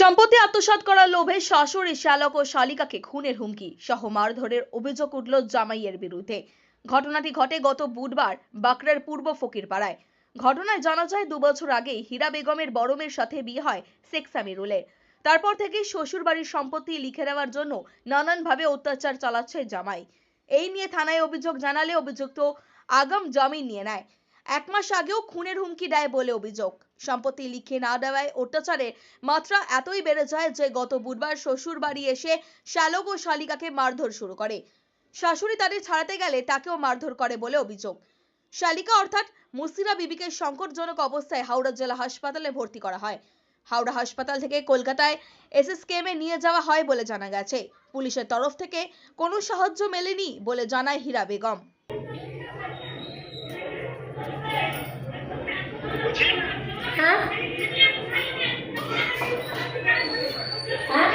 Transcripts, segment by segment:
সম্পত্তি আত্মসাৎ করার লোভে শাশুড়ি শ্যালক ও শালিকাকে খুনের হুমকি সহ মারধরের অভিযোগ উঠল জামাইয়ের বিরুদ্ধে। ঘটনাটি ঘটে গত বুধবার বাঁকড়ার পূর্ব ফকিরপাড়ায়। ঘটনায় জানা যায়, দুবছর আগেই হীরা বেগমের বড় মেয়ের সাথে বিয়ে হয় শেখ সামিরুলের। তারপর থেকেই শ্বশুরবাড়ির সম্পত্তি লিখে দেওয়ার জন্য নানানভাবে অত্যাচার চালাচ্ছে জামাই। এই নিয়ে থানায় অভিযোগ জানালে অভিযুক্ত আগাম জামিন নিয়ে নেয়। এক মাস আগেও খুনের হুমকি দেয় বলে অভিযোগ। সম্পত্তি লিখে না দেওয়ায় অত্যাচারের মাত্রা এতই বেড়ে যায় যে গত বুধবার শ্বশুর বাড়ি এসে শ্যালক ও শালিকাকে মারধর শুরু করে। শাশুড়ি তাদের ছাড়াতে গেলে তাকেও মারধর করে বলে অভিযোগ। শালিকা অর্থাৎ মুসিরা বিবিকে সংকটজনক অবস্থায় হাওড়া জেলা হাসপাতালে ভর্তি করা হয়। হাওড়া হাসপাতাল থেকে কলকাতায় এসএসকেএমে নিয়ে যাওয়া হয় বলে জানা গেছে। পুলিশের তরফ থেকে কোনো সাহায্য মেলেনি বলে জানায় হীরা বেগম। হ্যাঁ হ্যাঁ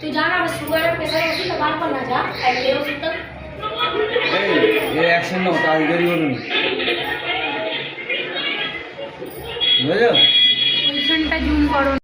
তুই জানা আমার সুগারের প্রেশার ওষুধটা বার কর না যা আর এই ওষুধটা এই এই অ্যাকশন নাও তাড়াতাড়ি বলুন বুঝলো ওইখানটা জুম করো আল্লাহ গো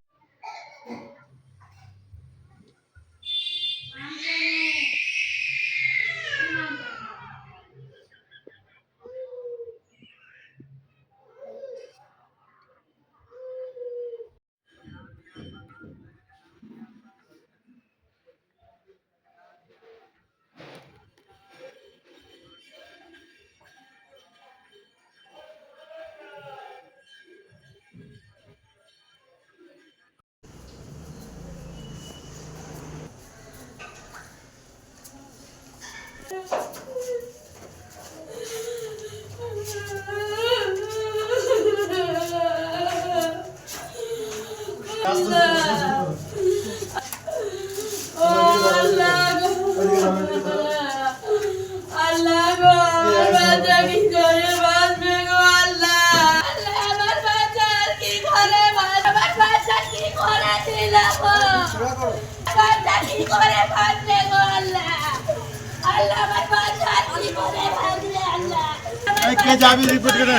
কে যাবি রিপোর্ট করে।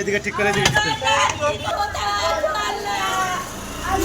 এদিকে ঠিক করে দিবি।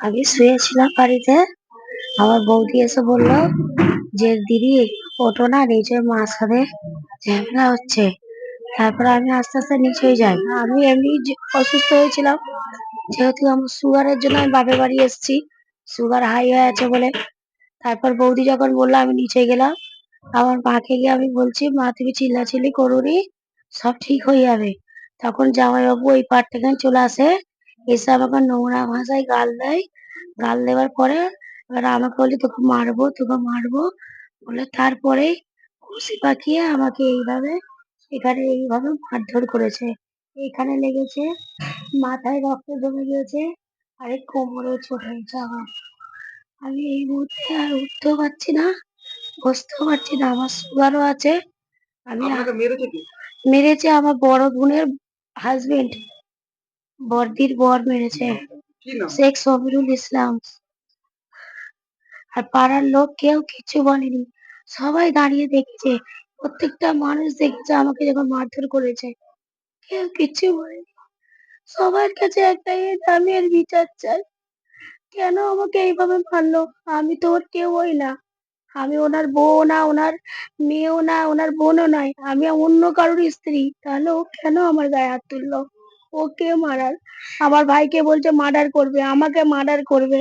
আমি শুয়েছিলাম বাড়িতে। আমার বৌদি এসে বলল, যে দিদি, ওঠো না, নিচে সাথে ঝামেলা হচ্ছে। তারপরে আমি আস্তে আস্তে নিচে যাই। আমি এমনি অসুস্থ হয়েছিলাম, যেহেতু আমার সুগারের জন্য আমি বাপের বাড়ি এসেছি, সুগার হাই হয়ে আছে বলে। তারপর বৌদি যখন বলল, আমি নিচে গেলাম, আমার মাকে গিয়ে আমি বলছি, মা, তুমি চিল্লাচিল্লি করোনি, সব ঠিক হয়ে যাবে। তখন জামাইবাবু ওই পার থেকে চলে আসে এসে আমাকে নোংরা ভাষায় গাল দেয়। গাল দেওয়ার পরে এবার আমাকে বলি তোকে মারবো তোকে মারবো। বলে তারপরে খুশি পাকিয়ে আমাকে এইভাবে এখানে এইভাবে মারধর করেছে। এখানে লেগেছে মাথায় রক্ত জমে গিয়েছে আরে কোমরে চোট হয়েছে আমার আমি এই মুহূর্তে আর উঠতেও পারছি না বসতেও পারছি না আমার সুগারও আছে। আমি মেরেছে আমার বড় বোনের হাজবেন্ড বর্দির বর মেরেছে। শেখ সবিরুল ইসলাম। আর পাড়ার লোক কেউ কিছু বলেনি। সবাই দাঁড়িয়ে দেখেছে। প্রত্যেকটা মানুষ দেখেছে আমাকে যখন মারধর করেছে। কেউ কিছু বলেনি। সবার কাছে একটাই আমি এর বিচার চাই। কেন আমাকে এইভাবে মারলো? আমি তো ওর কেউ কেউই না। আমি ওনার বউ না ওনার মেয়েও না ওনার বোনও নয় আমি অন্য কারোর স্ত্রী। তাহলে ও কেন আমার গায়ে হাত তুললো? ও কে মারার। আমার ভাইকে বলছে মার্ডার করবে, আমাকে মার্ডার করবে।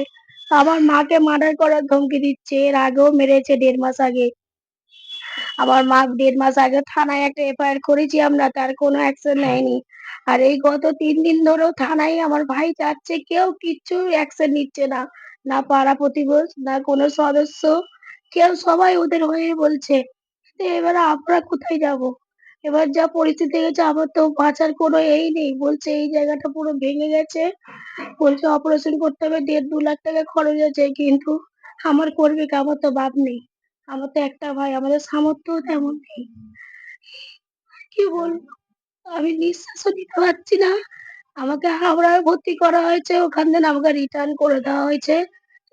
আমার মাকে মার্ডার করার ধমকি দিচ্ছে। এর আগেও মেরেছে দেড় মাস আগে। আমার মা দেড় মাস আগে থানায় একটা এফআইআর করেছি আমরা, তার কোনো অ্যাকশন নেয়নি। আর এই গত তিন দিন ধরেও থানায় আমার ভাই যাচ্ছে, কেউ কিচ্ছু অ্যাকশন নিচ্ছে না। না পাড়া প্রতিবেশ, না কোনো সদস্য। কেউ সবাই ওদের হয়ে বলছে, এবার আমরা কোথায় যাব? এবার যা পরিস্থিতি গেছে আমার তো বাঁচার কোনো এই নেই। বলছে এই জায়গাটা পুরো ভেঙে গেছে। বলছে অপারেশন করতে হবে, দেড় দু লাখ টাকা খরচ আছে, কিন্তু আমার করবে আমার তো বাপ নেই। আমার তো একটা ভাই, আমাদের সামর্থ্য তেমন নেই। কি বলব? আমি নিঃশ্বাসও নিতে পারছি না। আমাকে হাওড়ায় ভর্তি করা হয়েছে, ওখান থেকে আমাকে রিটার্ন করে দেওয়া হয়েছে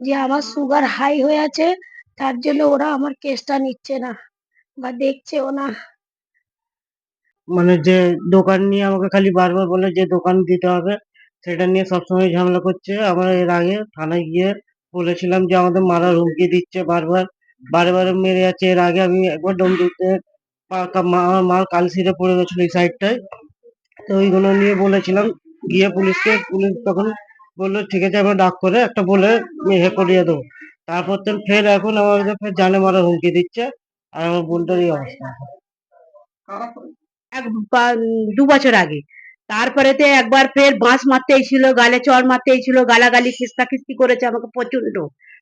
যে আমার সুগার হাই হয়ে আছে। তার জন্য ওরা আমার কেসটা নিচ্ছে না বা দেখছেও না। মানে যে দোকান নিয়ে আমাকে খালি বারবার বলে যে দোকান দিতে হবে, সেটা নিয়ে সবসময় ঝামেলা করছে। আমরা এর আগে থানায় গিয়ে বলেছিলাম যে আমাদের মারার হুমকি দিচ্ছে বারবার বারে বারে মেরে যাচ্ছে। এর আগে আমি একবার ডমরুতে আমার মার কালসিরে পড়ে গেছিল এই সাইডটায়। তো ওইগুলো নিয়ে বলেছিলাম। গিয়ে পুলিশকে, পুলিশ তখন বলল, ঠিক আছে আমরা ডাক করে একটা বলে হে করিয়ে দেবো। তারপর তো ফের এখন আমাদের ফের জানে মারা হুমকি দিচ্ছে। আর আমার বোনটার এই অবস্থা। এক দু বছর আগে। তারপরেতে একবার ফের বাঁশ মারতে এসেছিল গালে চড় মারতে এসেছিল গালাগালি খিস্তা খিস্তি করেছে আমাকে প্রচণ্ড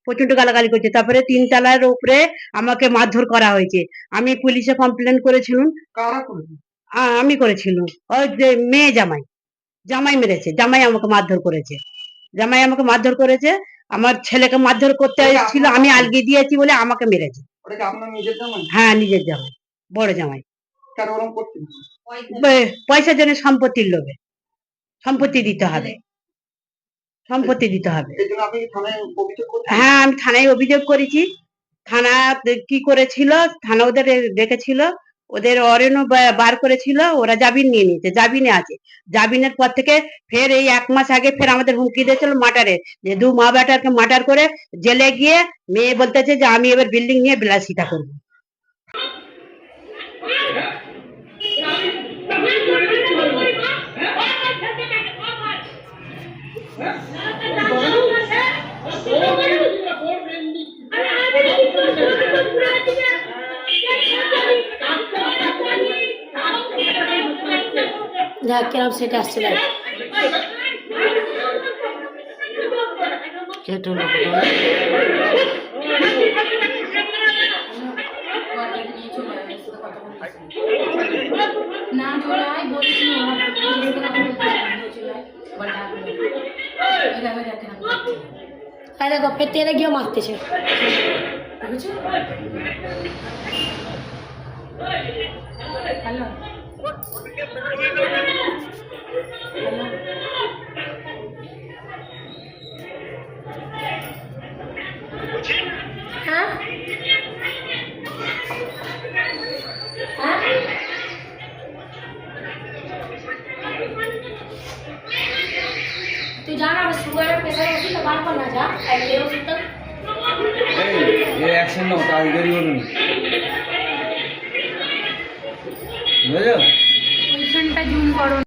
প্রচণ্ড গালাগালি করছে। তারপরে তিন তলার উপরে আমাকে মারধর করা হয়েছে। আমি পুলিশে কমপ্লেন করেছিলাম। আমি করেছিলাম। ওই যে মেয়ে জামাই জামাই মেরেছে জামাই আমাকে মারধর করেছে। জামাই আমাকে মারধর করেছে আমার ছেলেকে মারধর করতে এসেছিল আমি আলগি দিয়েছি বলে আমাকে মেরেছে। হ্যাঁ নিজের জামাই বড় জামাই। কেন ওরকম করছেন প- পয়সার জন্য সম্পত্তির লোভে। সম্পত্তি দিতে হবে। সম্পত্তি দিতে হবে। হ্যাঁ আমি থানায় অভিযোগ করেছি। থানা কি করেছিল? থানা ওদের ডেকেছিল ওদের অরেনও বার করেছিল। ওরা জামিন নিয়ে নিয়েছে জামিনে আছে। জামিনের পর থেকে ফের এই এক মাস আগে ফের আমাদের হুমকি দিয়েছিল মার্টারে যে দু মা বেটারকে মার্টার করে জেলে গিয়ে মেয়ে বলতেছে যে আমি এবার বিল্ডিং নিয়ে বিলাসিতা করব। যা কিরম সেটা আসছে দেখ কেটে হলো না। জোড়াই বলছি দেখে না। তেরে গিয়ে মারতেছে। বুঝছ হ্যালো। তুই জানা সুগারের প্রেশার ওষুধটা বার কর না যা আর এই ওষুধটা এই এই অ্যাকশন নাও তাড়াতাড়ি বলুন বুঝলো ওইখানটা জুম করো